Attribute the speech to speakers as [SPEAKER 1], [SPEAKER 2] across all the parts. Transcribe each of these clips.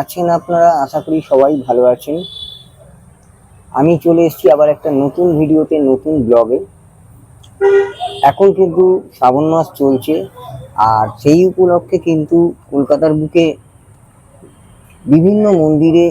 [SPEAKER 1] আছেন আপনারা? আশা করি সবাই ভালো আছেন। আমি চলে এসেছি আবার একটা নতুন ভিডিওতে, নতুন ব্লগে। এখন কিন্তু শ্রাবণ মাস চলছে, আর সেই উপলক্ষে কিন্তু কলকাতার বুকে বিভিন্ন মন্দিরে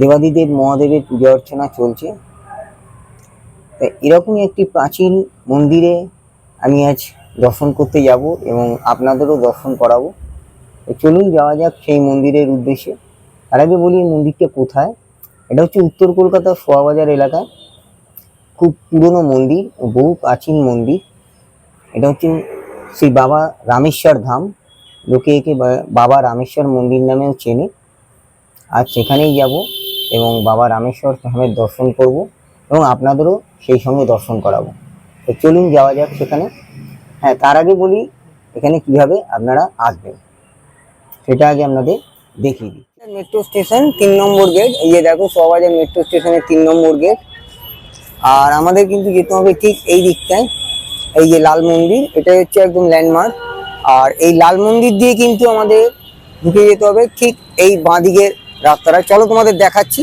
[SPEAKER 1] দেবাদিদেব মহাদেবের পূজা অর্চনা চলছে। এরকমই একটি প্রাচীন মন্দিরে আমি আজ দর্শন করতে যাব এবং আপনাদেরও দর্শন করাবো। চলুন যাওয়া যাক সেই মন্দিরের উদ্দেশ্যে। তার আগে বলি এই মন্দিরটা কোথায়? এটা হচ্ছে উত্তর কলকাতার সোয়াবাজার এলাকায় খুব পুরনো মন্দির, বহু প্রাচীন মন্দির। এটা হচ্ছে শ্রী বাবা রামেশ্বর ধাম। লোকে একে বাবা রামেশ্বর মন্দির নামেও চেনে। আর সেখানেই যাব এবং বাবা রামেশ্বর ধামের দর্শন করব এবং আপনাদেরও সেই সঙ্গে দর্শন করাবো। তো চলুন যাওয়া যাক সেখানে। হ্যাঁ তার আগে বলি এখানে কীভাবে আপনারা আসবেন। সেটা আগে আপনাদের দেখিয়ে দিই। মেট্রো স্টেশন তিন নম্বর গেট, এই যে দেখো সবাজার মেট্রো স্টেশনের তিন নম্বর গেট। আর আমাদের কিন্তু যেতে হবে ঠিক এই দিকটায়, এই যে লাল মন্দির, এটাই হচ্ছে একদম ল্যান্ডমার্ক আর এই লাল মন্দির দিয়ে কিন্তু আমাদের ঢুকে যেতে হবে ঠিক এই বাঁদিকের রাস্তাটা। চলো তোমাদের দেখাচ্ছি,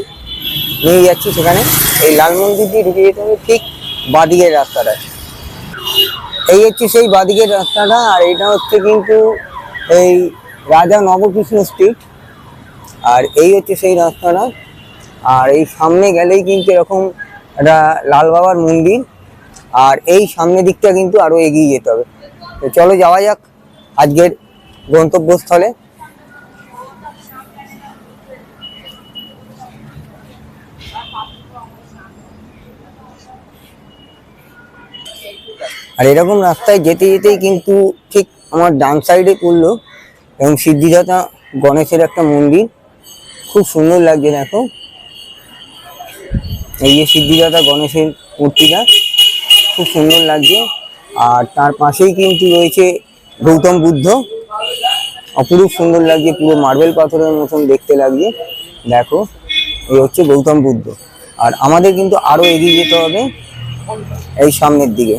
[SPEAKER 1] নিয়ে যাচ্ছি সেখানে। এই লাল মন্দির দিয়ে ঢুকে যেতে হবে ঠিক বাঁদিকের রাস্তাটা এই হচ্ছে সেই বাঁদিকের রাস্তাটা, আর এটা হচ্ছে কিন্তু এই রাজা নবকৃষ্ণ স্ট্রিট আর এই হচ্ছে সেই রাস্তাটা। আর এই সামনে গেলেই কিন্তু এরকম একটা লাল বাবার মন্দির, আর এই সামনের দিকটা কিন্তু আরও এগিয়ে যেতে হবে। তো চলো যাওয়া যাক আজকের গন্তব্যস্থলে। আর এরকম রাস্তায় যেতে যেতেই কিন্তু ঠিক আমার ডান সাইডে পড়ল। এবং সিদ্ধিদাতা গণেশের একটা মন্দির। খুব সুন্দর লাগছে, দেখো। এই যে সিদ্ধিদাতা গণেশের মূর্তিটা, খুব সুন্দর লাগছে। আর তার পাশেই কিন্তু রয়েছে গৌতম বুদ্ধ। অপরূপ সুন্দর লাগছে, পুরো মার্বেল পাথরের মতন দেখতে লাগছে। দেখো, এই হচ্ছে গৌতম বুদ্ধ। আর আমাদের কিন্তু আরও এগিয়ে যেতে হবে এই সামনের দিকে।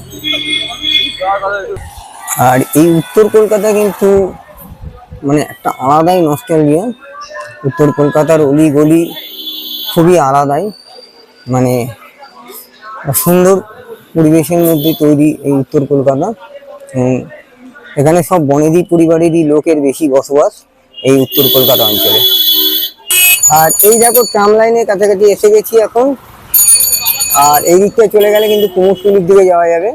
[SPEAKER 1] আর এই উত্তর কলকাতা কিন্তু মানে একটা আলাদাই নস্টালজিয়া উত্তর কলকাতার অলি গলি খুবই আলাদাই। মানে সুন্দর পরিবেশের মধ্যে তৈরি এই উত্তর কলকাতা। এখানে সব বনেদি পরিবারেরই লোকের বেশি বসবাস এই উত্তর কলকাতা অঞ্চলে। আর এই দেখো ট্রাম লাইনের কাছাকাছি এসে গেছি এখন। আর এই দিকটা চলে গেলে কিন্তু কুমোরটুলির দিকে যাওয়া যাবে।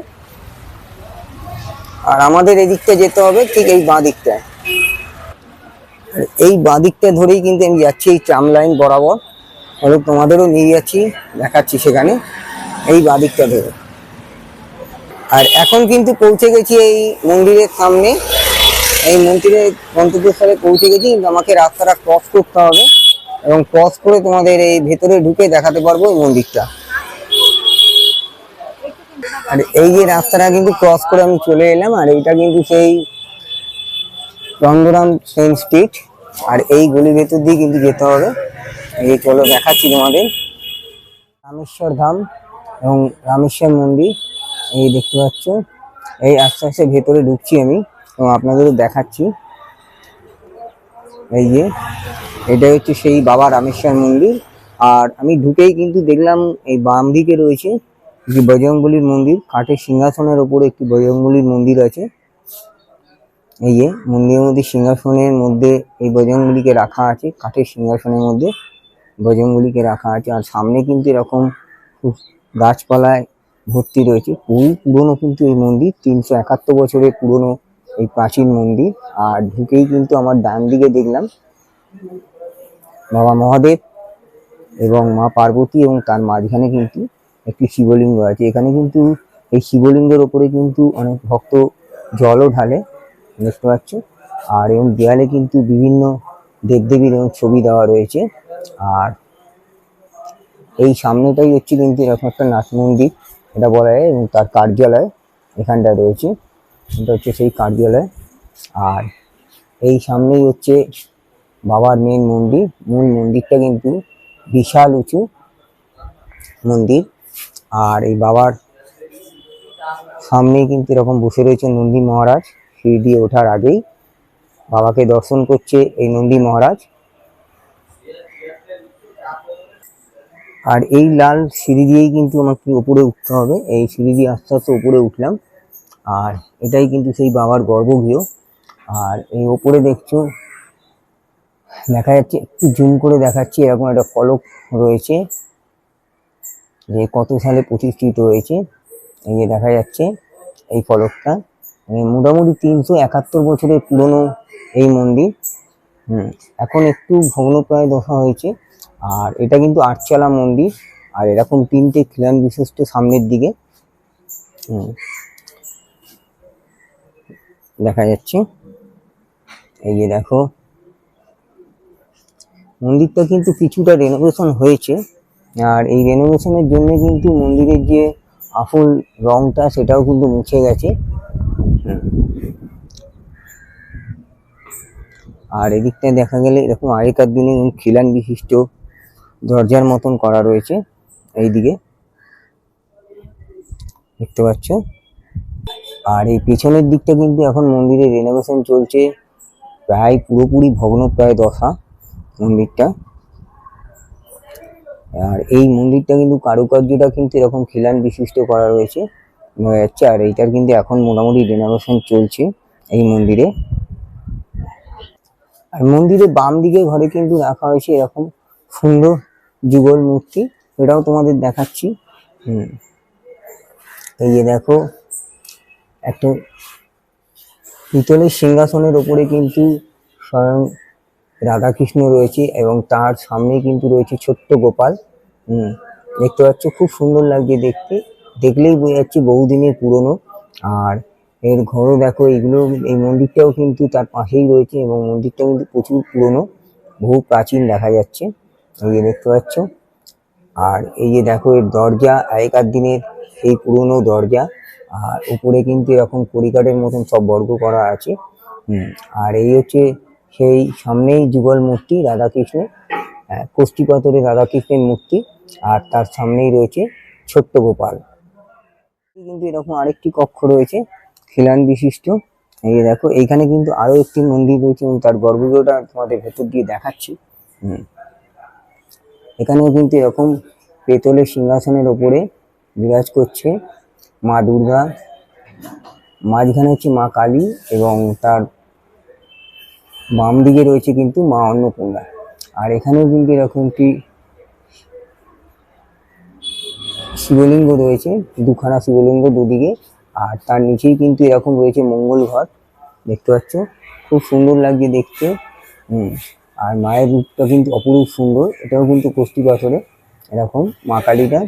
[SPEAKER 1] আর আমাদের এদিকটা যেতে হবে ঠিক এই বাঁ দিকটায়। এই বাঁ দিকটা ধরেই কিন্তু আমি যাচ্ছি এই ট্রাম লাইন বরাবর। এবং তোমাদেরও নিয়ে যাচ্ছি, দেখাচ্ছি সেখানে। এই বাঁ দিকটা ধরে। আর এখন কিন্তু পৌঁছে গেছি এই মন্দিরের সামনে। এই মন্দিরের গন্তব্যস্থলে পৌঁছে গেছি, কিন্তু আমাকে রাস্তাটা ক্রস করতে হবে এবং ক্রস করে তোমাদের এই ভেতরে ঢুকে দেখাতে পারব এই মন্দিরটা। আর এই যে রাস্তাটা কিন্তু ক্রস করে আমি চলে এলাম, আর এইটা কিন্তু সেই চন্দ্ররাম সেন স্ট্রিট আর এই গলি ভেতর দিয়ে কিন্তু যেতে হবে। এই চলো দেখাচ্ছি তোমাদের। রামেশ্বর ধাম এবং রামেশ্বর মন্দির, এই দেখতে পাচ্ছ। এই আস্তে আস্তে ভেতরে ঢুকছি আমি এবং আপনাদেরও দেখাচ্ছি। এই যে এটা হচ্ছে সেই বাবা রামেশ্বর মন্দির। আর আমি ঢুকেই কিন্তু দেখলাম এই বাম দিকে রয়েছে যে বজরংবলির মন্দির, কাঠের সিংহাসনের ওপরে একটি বজরংবলির মন্দির আছে। এই যে মন্দিরের মধ্যে সিংহাসনের মধ্যে এই বজরংবলিকে রাখা আছে, কাঠের সিংহাসনের মধ্যে বজরংবলিকে রাখা আছে। আর সামনে কিন্তু এরকম গাছপালায় ভর্তি রয়েছে, খুবই পুরনো কিন্তু এই মন্দির, তিনশো একাত্তর বছরের পুরনো এই প্রাচীন মন্দির। আর ঢুকেই কিন্তু আমার ডান দিকে দেখলাম বাবা মহাদেব এবং মা পার্বতী এবং তার মাঝখানে কিন্তু একটি শিবলিঙ্গ আছে। এখানে কিন্তু এই শিবলিঙ্গের ওপরে কিন্তু অনেক ভক্ত জলও ঢালে। দেখতে পাচ্ছ। আর এবং দেয়ালে কিন্তু বিভিন্ন দেবদেবীর এবং ছবি দেওয়া রয়েছে। আর এই সামনেটাই হচ্ছে কিন্তু এরকম একটা নাট মন্দির, এটা বলা হয়, এবং তার কার্যালয় এখানটায় রয়েছে। এটা হচ্ছে সেই কার্যালয়। আর এই সামনেই হচ্ছে বাবার মেন মন্দির। মূল মন্দিরটা কিন্তু বিশাল উঁচু মন্দির। আর এই বাবার সামনেই কিন্তু এরকম বসে রয়েছে নন্দী মহারাজ। সিঁড়ি দিয়ে ওঠার আগেই বাবাকে দর্শন করছে এই নন্দী মহারাজ। আর এই লাল সিঁড়ি দিয়েই কিন্তু আমাকে উপরে উঠতে হবে, এই সিঁড়ি দিয়ে আস্তে আস্তে উপরে উঠলাম। আর এটাই কিন্তু সেই বাবার গর্ভগৃহ। আর এই ওপরে দেখছ, দেখা যাচ্ছে, একটু জুম করে দেখাচ্ছি, এরকম একটা ফলক রয়েছে, যে কত সালে প্রতিষ্ঠিত হয়েছে। এই যে দেখা যাচ্ছে, এই ফলকটা। মোটামুটি তিনশো একাত্তর বছরের পুরনো এই মন্দির। হুম, এখন একটু ভগ্নপ্রায় দশা হয়েছে। আর এটা কিন্তু আটচালা মন্দির। আর এরকম তিনটে খিলান বিশিষ্ট সামনের দিকে। দেখা যাচ্ছে। এই যে দেখো। মন্দিরটা কিন্তু কিছুটা রেনোভেশন হয়েছে। আর এই রেনোভেশনের জন্য কিন্তু মন্দিরের যে আসল রংটা, সেটাও কিন্তু মুছে গেছে। আর এদিকটায় দেখা গেলে এরকম আগেকার দিনে খিলান বিশিষ্ট দরজার মতন করা রয়েছে এইদিকে। দেখতে পাচ্ছ? আর এই পেছনের দিকটা কিন্তু এখন মন্দিরের রেনোভেশন চলছে, প্রায় পুরোপুরি ভগ্নপ্রায় দশা মন্দিরটা। আর এই মন্দিরটা কিন্তু কারুকার্যটা কিন্তু এরকম খিলান বিশিষ্ট করা রয়েছে। বোঝা যাচ্ছে আর এইটার কিন্তু এখন মোটামুটি রেনোভেশন চলছে এই মন্দিরে। আর মন্দিরের বাম দিকে ঘরে কিন্তু রাখা হয়েছে এরকম সুন্দর যুগল মূর্তি, এটাও তোমাদের দেখাচ্ছি। হুম। এই যে দেখো, একটা পিতলের সিংহাসনের ওপরে কিন্তু স্বয়ং রাধাকৃষ্ণ রয়েছে এবং তার সামনে কিন্তু রয়েছে ছোট্ট গোপাল। হুম, দেখতে পাচ্ছ, খুব সুন্দর লাগছে দেখতে। দেখলেই বোঝা যাচ্ছে বহুদিনের পুরনো। আর এর ঘরও দেখো এগুলো এই মন্দিরটাও কিন্তু তার পাশেই রয়েছে এবং মন্দিরটা কিন্তু প্রচুর পুরনো বহু প্রাচীন দেখা যাচ্ছে এই যে দেখতে পাচ্ছ। আর এই যে দেখো এর দরজা আগেকার দিনের সেই পুরনো দরজা আর উপরে কিন্তু এরকম কড়িকাঠের মতন সব বর্গ করা আছে। আর এই হচ্ছে সেই সামনেই যুগল মূর্তি রাধাকৃষ্ণের আহ, কষ্টি পাথরের রাধাকৃষ্ণের মূর্তি আর তার সামনেই রয়েছে ছোট্ট গোপাল। কিন্তু এরকম আরেকটি কক্ষ রয়েছে, খিলান বিশিষ্ট। এই দেখো, এইখানে কিন্তু আরও একটি মন্দির রয়েছে এবং তার গর্ভগৃহটা তোমাদের ভেতর দিয়ে দেখাচ্ছি। এখানেও কিন্তু এরকম পেতলের সিংহাসনের ওপরে বিরাজ করছে মা দুর্গা। মাঝখানে হচ্ছে মা কালী এবং তার বাম দিকে রয়েছে কিন্তু মা অন্নপূর্ণা। আর এখানেও কিন্তু এরকম একটি শিবলিঙ্গ রয়েছে দুখানা শিবলিঙ্গ দুদিকে আর তার নিচেই কিন্তু এরকম রয়েছে মঙ্গল ঘর দেখতে পাচ্ছ? খুব সুন্দর লাগছে দেখতে। হুম আর মায়ের রূপটা কিন্তু অপরূপ সুন্দর এটাও কিন্তু কষ্টি পাথরে এরকম মা কালীটা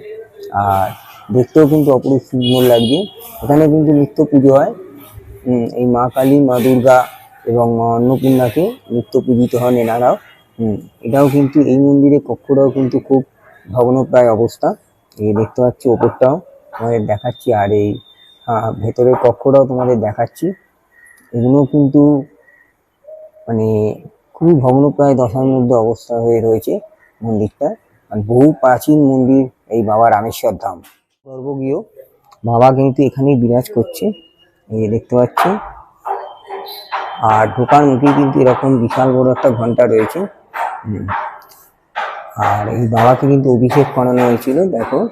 [SPEAKER 1] আর দেখতেও কিন্তু অপরূপ সুন্দর লাগছে। এখানে কিন্তু নিত্য পুজো হয়। এই মা কালী মা দুর্গা এবং মা অন্নপূর্ণাকে নিত্য পূজিত হন এনারাও। হুম, এটাও কিন্তু এই মন্দিরের কক্ষটাও কিন্তু খুব ভগ্নপ্রায় অবস্থা। এই দেখতে পাচ্ছি ওপরটাও। তোমাদের দেখাচ্ছি, আর এই ভেতরের কক্ষটাও তোমাদের দেখাচ্ছি। এগুলো কিন্তু মানে খুবই ভগ্নপ্রায় দশার মধ্যে অবস্থা হয়ে রয়েছে মন্দিরটা। আর বহু প্রাচীন মন্দির এই বাবা রামেশ্বর ধাম। গর্ভগৃহ বাবা কিন্তু এখানেই বিরাজ করছে। এই দেখতে পাচ্ছি। আর ঢোকার মুখে কিন্তু এরকম বিশাল বড় একটা ঘণ্টা রয়েছে। আর এই বাবাকে কিন্তু অভিষেক করানো হয়েছিল, দেখো।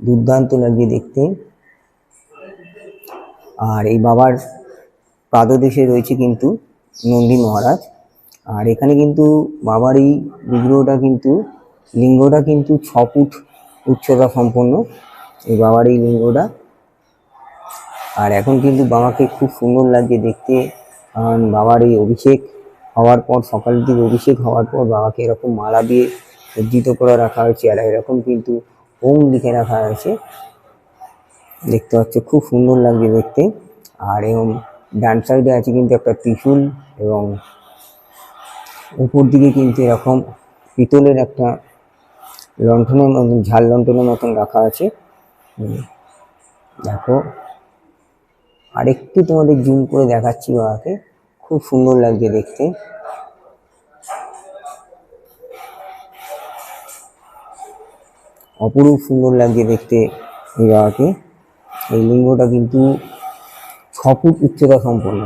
[SPEAKER 1] দুর্দান্ত লাগছে দেখতে। আর এই বাবার পাদদেশে রয়েছে কিন্তু নন্দী মহারাজ। আর এখানে কিন্তু বাবার এই বিগ্রহটা কিন্তু, লিঙ্গটা কিন্তু ছ ফুট উচ্চতা সম্পন্ন। এই বাবার এই লিঙ্গটা। আর এখন কিন্তু বাবাকে খুব সুন্দর লাগছে দেখতে। কারণ বাবার এই অভিষেক হওয়ার পর সকালের দিকে অভিষেক হওয়ার পর বাবাকে এরকম মালা দিয়ে সজ্জিত করে রাখা হয়েছে, আর এরকম কিন্তু ওম লিখে রাখা হয়েছে। দেখতে পাচ্ছ, খুব সুন্দর লাগছে দেখতে। আর এবং ডান সাইডে আছে কিন্তু একটা ত্রিশূল এবং উপর দিকে কিন্তু এরকম পিতলের একটা লণ্ঠনের মতন, ঝাল লণ্ঠনের মতন রাখা আছে। দেখো, আরেকটু তোমাদের জুম করে দেখাচ্ছি বাবাকে। খুব সুন্দর লাগছে দেখতে। অপরূপ সুন্দর লাগছে দেখতে এই জায়গাকে এই লিঙ্গটা কিন্তু ছ ফুট উচ্চতা সম্পন্ন।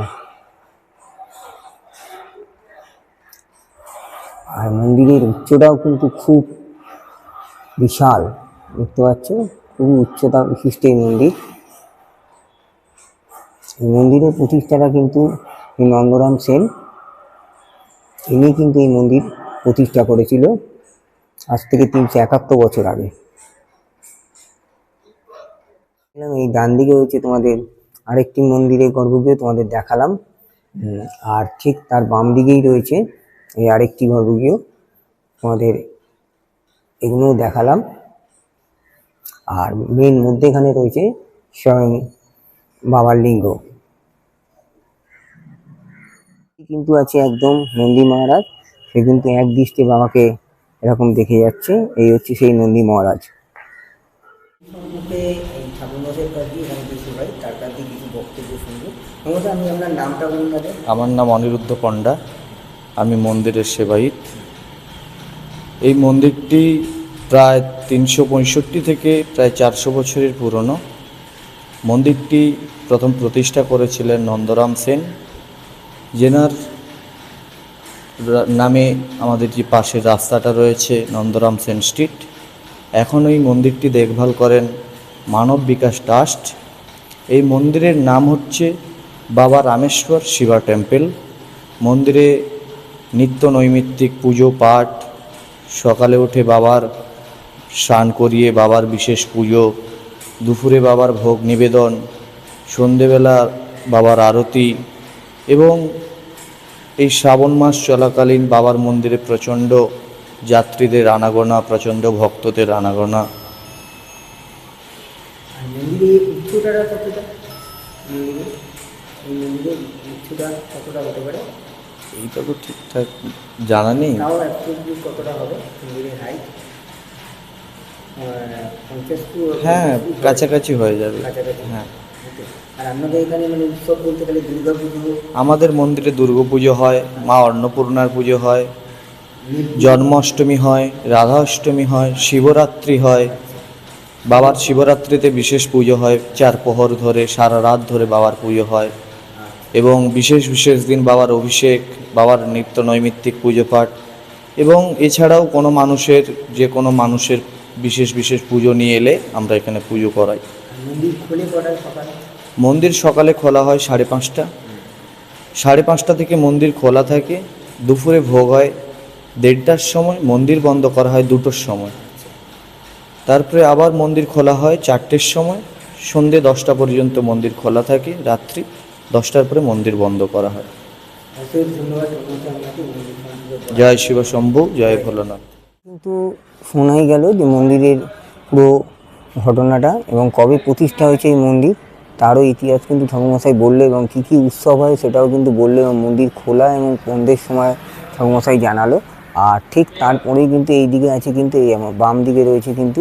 [SPEAKER 1] আর মন্দিরের উচ্চটাও কিন্তু খুব বিশাল, দেখতে পাচ্ছ খুবই উচ্চতা বিশিষ্ট এই মন্দির। এই মন্দিরের প্রতিষ্ঠাটা কিন্তু নন্দরাম সেন, ইনি কিন্তু এই মন্দির প্রতিষ্ঠা করেছিল আজ থেকে তিনশো একাত্তর বছর আগে। এই ডান দিকে হচ্ছে তোমাদের আরেকটি মন্দিরের গর্ভগৃহ, তোমাদের দেখালাম। আর ঠিক তার বাম দিকেই রয়েছে এই আরেকটি গর্ভগৃহ, তোমাদের এগুলোও দেখালাম। আর মেন মধ্যেখানে রয়েছে স্বয়ং বাবার লিঙ্গ। কিন্তু আছে একদম নন্দী মহারাজ। সে কিন্তু এক দৃষ্টি বাবাকে এরকম দেখে যাচ্ছে। এই হচ্ছে সেই নন্দী মহারাজ।
[SPEAKER 2] আমার নাম অনিরুদ্ধ পণ্ডা। আমি মন্দিরের সেবাহিত এই মন্দিরটি প্রায় তিনশো পঁয়ষট্টি থেকে প্রায় চারশো বছরের পুরনো। মন্দিরটি প্রথম প্রতিষ্ঠা করেছিলেন নন্দরাম সেন। জেনার নামে আমাদের যে পাশের রাস্তাটা রয়েছে নন্দরাম সেন স্ট্রিট, এখন ওই মন্দিরটি দেখভাল করেন মানব বিকাশ ট্রাস্ট। এই মন্দিরের নাম হচ্ছে বাবা রামেশ্বর শিবা টেম্পল। মন্দিরে নিত্য নৈমিত্তিক পুজো, পাঠ, সকালে উঠে বাবার স্নান করিয়ে বাবার বিশেষ পুজো, দুপুরে বাবার ভোগ নিবেদন, সন্ধেবেলা বাবার আরতি এবং এই শ্রাবণ মাস চলাকালীন বাবার মন্দিরে প্রচণ্ড যাত্রীদের আনাগোনা প্রচণ্ড ভক্তদের আনাগোনা। এইটা তো ঠিকঠাক জানা নেই। হ্যাঁ কাছাকাছি হয়ে যাবে। হ্যাঁ।
[SPEAKER 1] মানে বলতে গেলে দুর্গা পুজো?
[SPEAKER 2] আমাদের মন্দিরে হয়, মা অন্নপূর্ণার পুজো হয়, জন্মাষ্টমী হয় রাধা অষ্টমী হয়, শিবরাত্রি হয়। বাবার শিবরাত্রিতে বিশেষ পুজো হয়, চার প্রহর ধরে, সারা রাত ধরে বাবার পুজো হয়। এবং বিশেষ বিশেষ দিন বাবার অভিষেক, বাবার নিত্য নৈমিত্তিক পুজো পাঠ। এবং এছাড়াও কোনো মানুষের, যে কোনো মানুষের বিশেষ বিশেষ পুজো নিয়ে এলে আমরা এখানে পুজো করাই।
[SPEAKER 1] মন্দির খুলে সকালে?
[SPEAKER 2] মন্দির সকালে খোলা হয় সাড়ে পাঁচটা। সাড়ে পাঁচটা থেকে মন্দির খোলা থাকে। দুপুরে ভোগ হয় দেড়টার সময় মন্দির বন্ধ করা হয় দুটোর সময়। তারপরে আবার মন্দির খোলা হয় চারটের সময়। সন্ধে দশটা পর্যন্ত মন্দির খোলা থাকে রাত্রি দশটার পরে মন্দির বন্ধ করা হয়। জয় শিব শম্ভু জয় ভোলানাথ।
[SPEAKER 1] কিন্তু শোনাই গেল যে মন্দিরের পুরো ঘটনাটা এবং কবে প্রতিষ্ঠা হয়েছে এই মন্দির, তারও ইতিহাস কিন্তু ঠাকুরমশাই বলল এবং কী কী উৎসব হয় সেটাও কিন্তু বলল এবং মন্দির খোলা এবং বন্ধের সময় ঠাকুরমশাই জানালো। আর ঠিক তারপরেই কিন্তু এই দিকে আছে কিন্তু এই বাম দিকে রয়েছে কিন্তু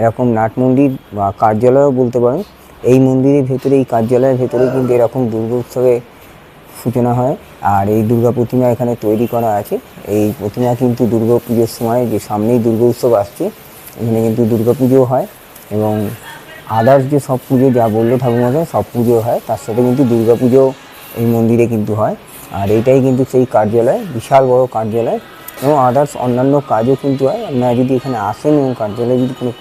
[SPEAKER 1] এরকম নাট মন্দির বা কার্যালয়ও বলতে পারেন। এই মন্দিরের ভেতরে, এই কার্যালয়ের ভেতরে কিন্তু এরকম দুর্গা উৎসবে সূচনা হয়। আর এই দুর্গা প্রতিমা এখানে তৈরি করা আছে। এই প্রতিমা কিন্তু দুর্গা পুজোর সময় যে সামনেই দুর্গা উৎসব আসছে, এখানে কিন্তু দুর্গা পুজো হয়। এবং আদার্স যে সব পুজো যা বলল ঠাকুরমশাই, সব পুজো হয়। তার সাথে কিন্তু দুর্গা পুজো এই মন্দিরে কিন্তু হয়। আর এটাই কিন্তু সেই কার্যালয়, বিশাল বড় কার্যালয়। এবং আদার্স অন্যান্য কাজও কিন্তু হয়। আপনারা যদি এখানে আসেন এবং কার্যালয়ে যদি কোনো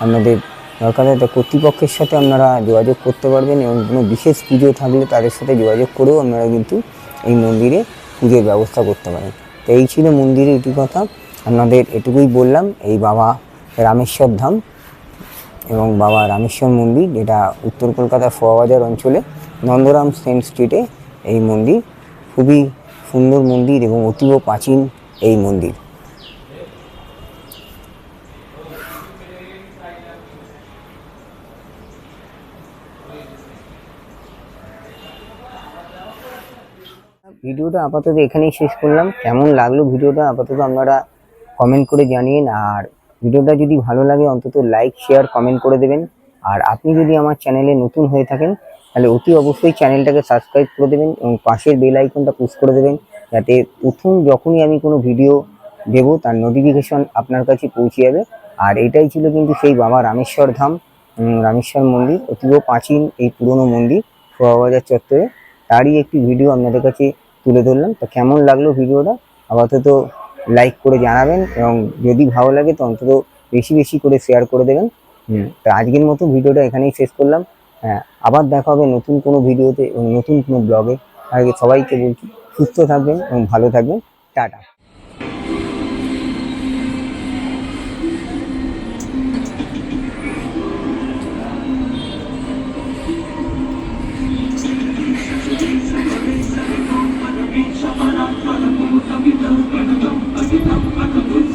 [SPEAKER 1] আপনাদের দরকার হয় কর্তৃপক্ষের সাথে আপনারা যোগাযোগ করতে পারবেন এবং কোনো বিশেষ পুজো থাকলে তাদের সাথে যোগাযোগ করেও আপনারা কিন্তু এই মন্দিরে পুজোর ব্যবস্থা করতে পারেন। তো এই ছিল মন্দিরের ইতিকথা। আপনাদের এটুকুই বললাম। এই বাবা রামেশ্বর ধাম। এবং বাবা রামেশ্বর মন্দির, যেটা উত্তর কলকাতার ফোয়াবাজার অঞ্চলে নন্দরাম সেন স্ট্রিটে এই মন্দির, খুবই সুন্দর মন্দির এবং অতীব প্রাচীন এই মন্দির। ভিডিওটা আপাতত এখানেই শেষ করলাম। কেমন লাগল ভিডিওটা আপাতত আপনারা কমেন্ট করে জানিয়েন আর ভিডিওটা যদি ভালো লাগে, অন্তত লাইক শেয়ার কমেন্ট করে দেবেন। আর আপনি যদি আমার চ্যানেলে নতুন হয়ে থাকেন, তাহলে অতি অবশ্যই চ্যানেলটাকে সাবস্ক্রাইব করে দেবেন এবং পাশের বেল আইকনটা পুশ করে দেবেন, যাতে প্রথম যখনই আমি কোনো ভিডিও দেব, তার নোটিফিকেশন আপনার কাছে পৌঁছে যাবে। আর এটাই ছিল কিন্তু সেই বাবা রামেশ্বর ধাম রামেশ্বর মন্দির, অতীব প্রাচীন এই পুরনো মন্দির, শোভাবাজার চত্বরে। তারই একটি ভিডিও আপনাদের কাছে তুলে ধরলাম। তো কেমন লাগল ভিডিওটা আপাতত লাইক করে জানাবেন এবং যদি ভালো লাগে তো অন্তত বেশি বেশি করে শেয়ার করে দেবেন। তো আজকের মতো ভিডিওটা এখানেই শেষ করলাম। হ্যাঁ, আবার দেখা হবে নতুন কোনো ভিডিওতে এবং নতুন কোনো ব্লগে আগে সবাইকে বলছি সুস্থ থাকবেন এবং ভালো থাকবেন। টাটা। ಅನ್ನುವಂಥದ್ದು